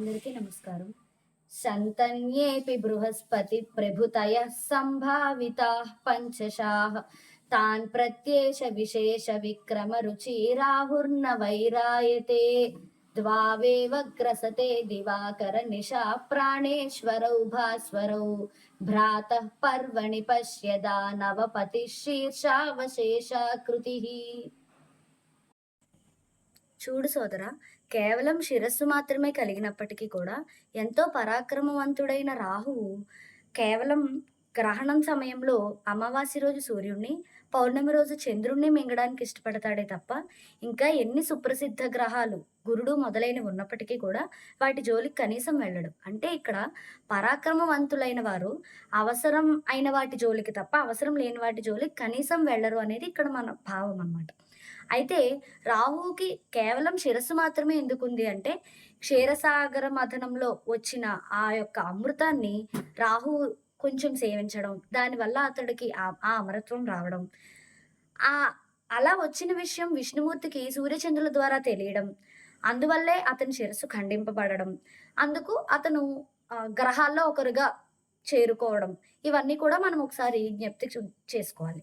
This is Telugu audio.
అందరికీ నమస్కారం. శంతన్యేపి బృహస్పతి ప్రభుతయ సంభావితా పంచశాః. తాన్ ప్రత్యేష విశేష విక్రమ రుచి రాహుర్న వైరాయతే. ద్వావేవ గ్రసతే దివాకర నిశా ప్రాణేశ్వరౌ భాస్వరౌ. భ్రాతః పర్వణి పశ్యదా నవపతి శీర్షావశేష కృతి చూడు సోదరా కేవలం శిరస్సు మాత్రమే కలిగినప్పటికీ కూడా ఎంతో పరాక్రమవంతుడైన రాహువు కేవలం గ్రహణం సమయంలో అమావాస్య రోజు సూర్యుడిని పౌర్ణమి రోజు చంద్రుణ్ణి మింగడానికి ఇష్టపడతాడే తప్ప ఇంకా ఎన్ని సుప్రసిద్ధ గ్రహాలు గురుడు మొదలైనవి ఉన్నప్పటికీ కూడా వాటి జోలికి కనీసం వెళ్ళడు. అంటే ఇక్కడ పరాక్రమవంతులైన వారు అవసరం అయిన వాటి జోలికి తప్ప అవసరం లేని వాటి జోలికి కనీసం వెళ్ళరు అనేది ఇక్కడ మన భావం అన్నమాట. అయితే రాహువుకి కేవలం శిరస్సు మాత్రమే ఎందుకుంది అంటే క్షీరసాగర మథనంలో వచ్చిన ఆ యొక్క అమృతాన్ని రాహు కొంచెం సేవించడం దానివల్ల అతడికి ఆ అమరత్వం రావడం. ఆ అలా వచ్చిన విషయం విష్ణుమూర్తికి సూర్యచంద్రుల ద్వారా తెలియడం. అందువల్లే అతని శిరస్సు ఖండింపబడడం. అందుకు అతను గ్రహాల్లో ఒకరుగా చేరుకోవడం. ఇవన్నీ కూడా మనం ఒకసారి జ్ఞప్తి చూ- చేసుకోవాలి.